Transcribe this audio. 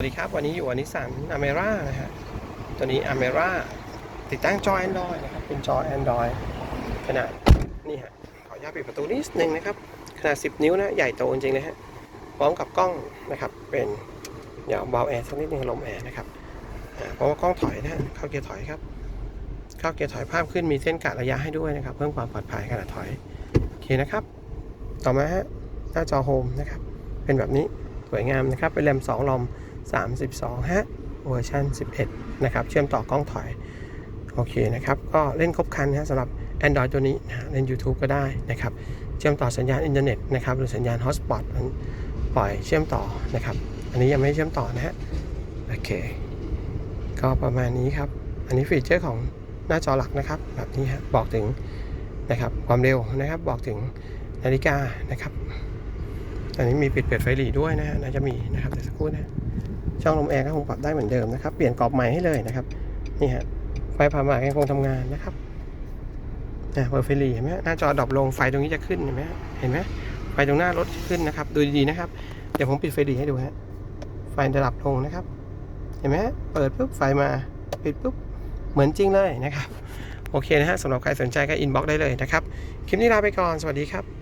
สวัสดีครับวันนี้อยู่กับนิสสันอเมร่านะฮะตัวนี้อเมร่าติดตั้งจอ Android นะครับเป็นจอ Android ขนาดนี่ฮะขออนุญาตปิดประตูนิดนึงนะครับขนาด 10 นิ้วนะใหญ่โตจริงๆเลยฮะพร้อมกับกล้องนะครับเป็นเดี๋ยวเบาแอร์สักนิดนึงลมแอร์นะครับเพราะว่ากล้องถอยนะฮะเข้าเกียร์ถอยครับเข้าเกียร์ถอยภาพขึ้นมีเส้นกะระยะให้ด้วยนะครับเพิ่มความปลอดภัยขณะถอยโอเคนะครับ ต่อมาฮะหน้าจอโฮมนะครับเป็นแบบนี้สวยงามนะครับเป็นแรม2ลอม 32ฮะเวอร์ชัน11 นะครับ เชื่อมต่อกล้องถอย โอเคนะครับ ก็เล่นครบคันนะสำหรับ Android ตัวนี้นะเล่น YouTube ก็ได้นะครับ เชื่อมต่อสัญญาณอินเทอร์เน็ตนะครับ หรือสัญญาณ Hotspot นั้นปล่อยเชื่อมต่อนะครับ อันนี้ยังไม่เชื่อมต่อนะฮะ โอเค ก็ประมาณนี้ครับ อันนี้ฟีเจอร์ของหน้าจอหลักนะครับ แบบนี้ฮะ บอกถึงนะครับความเร็วนะครับ บอกถึงนาฬิกานะครับ อันนี้มีปิดเปิดไฟหลีด้วยนะฮะน่าจะมีนะครับเดี๋ยวสักครู่นะ ช่องลมแอร์ก็คงปรับได้เหมือนเดิมนะครับ เปลี่ยนกรอบใหม่ให้เลยนะครับ นี่ฮะ ไฟผ่าหมากยังคงทำงานนะครับนะเปิดไฟหลีเห็นไหมหน้าจอดรอปลง ไฟตรงนี้จะขึ้นเห็นไหมเห็นไหมไฟตรงหน้ารถจะขึ้นนะครับ ดูดีๆนะครับ เดี๋ยวผมปิดไฟหลีให้ดูฮะ ไฟจะดับลงนะครับ เห็นไหมเปิดปุ๊บไฟมา ปิดปุ๊บ เหมือนจริงเลยนะครับ โอเคนะฮะสำหรับใครสนใจก็อินบ็อกได้เลยนะครับ คลิปนี้ลาไปก่อน สวัสดีครับ